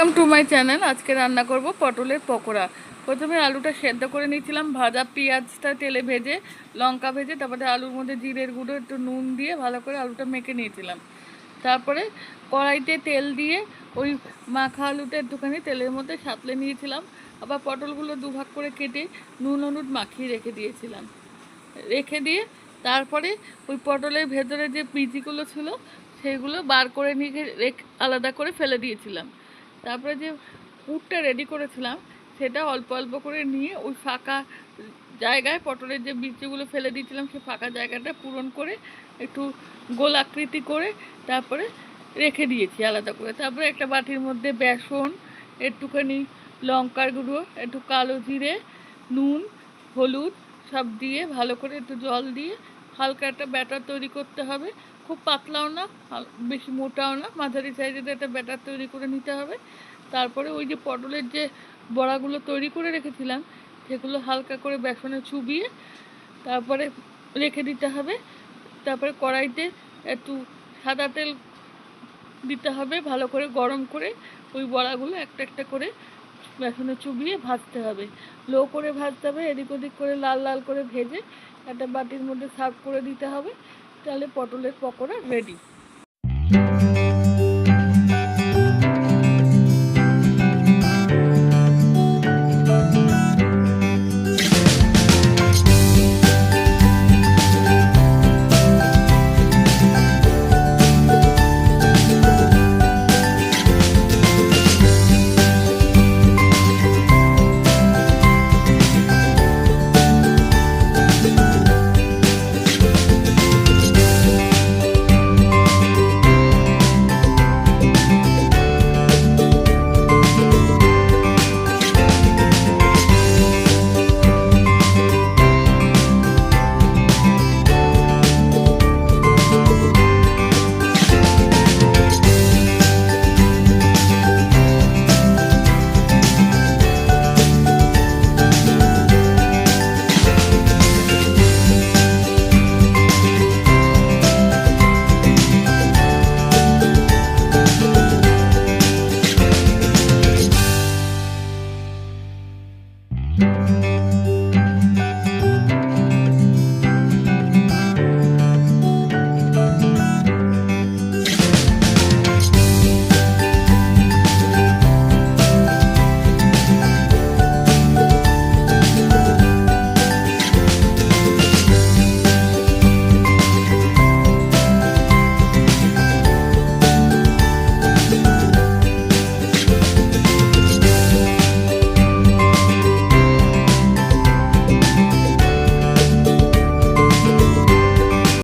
Welcome to my channel আজকে রান্না করব পটলের পকোড়া। প্রথমে আলুটা সেদ্ধ করে নিয়েছিলাম, ভাজা পেঁয়াজটা তেলে ভেজে, লঙ্কা ভেজে, তারপরে আলুর মধ্যে জিরের গুঁড়ো, একটু নুন দিয়ে ভালো করে আলুটা মেখে নিয়েছিলাম। তারপরে কড়াইতে তেল দিয়ে ওই মাখা আলুটা একটুখানি তেলের মধ্যে সাঁতলে নিয়েছিলাম। আবার পটলগুলো দুভাগ করে কেটে নুন হলুদ মাখিয়ে রেখে দিয়েছিলাম। রেখে দিয়ে তারপরে ওই পটলের ভেতরে যে পিচিগুলো ছিল, সেগুলো বার করে নিয়ে আলাদা করে ফেলে দিয়েছিলাম। তারপরে যে পুরটা রেডি করেছিলাম, সেটা অল্প অল্প করে নিয়ে ওই ফাঁকা জায়গায় পটলের যে বীজগুলো ফেলে দিয়েছিলাম, সেই ফাঁকা জায়গাটা পূরণ করে একটু গোল আকৃতি করে তারপরে রেখে দিয়েছি আলাদা করে। তারপরে একটা বাটির মধ্যে বেসন, একটুখানি লঙ্কার গুঁড়ো, একটু কালো জিরে, নুন, হলুদ, সব দিয়ে ভালো করে একটু জল দিয়ে হালকা একটা ব্যাটার তৈরি করতে হবে। খুব পাতলাও না বেশি মোটাও না। মাঝারি সাইজের একটা ব্যাটার তৈরি করে নিতে হবে। তারপরে ওই যে পটলের যে বড়াগুলো তৈরি করে রেখেছিলাম, সেগুলো হালকা করে বেসনে চুবিয়ে তারপরে রেখে দিতে হবে। তারপরে কড়াইতে একটু সাদা তেল দিতে হবে, ভালো করে গরম করে ওই বড়াগুলো একটা একটা করে বেসনে চুবিয়ে ভাজতে হবে। লো করে ভাজতে হবে, এদিক ওদিক করে লাল লাল করে ভেজে একটা বাটির মধ্যে সার্ভ করে দিতে হবে। তাহলে পটলের পকোড়া রেডি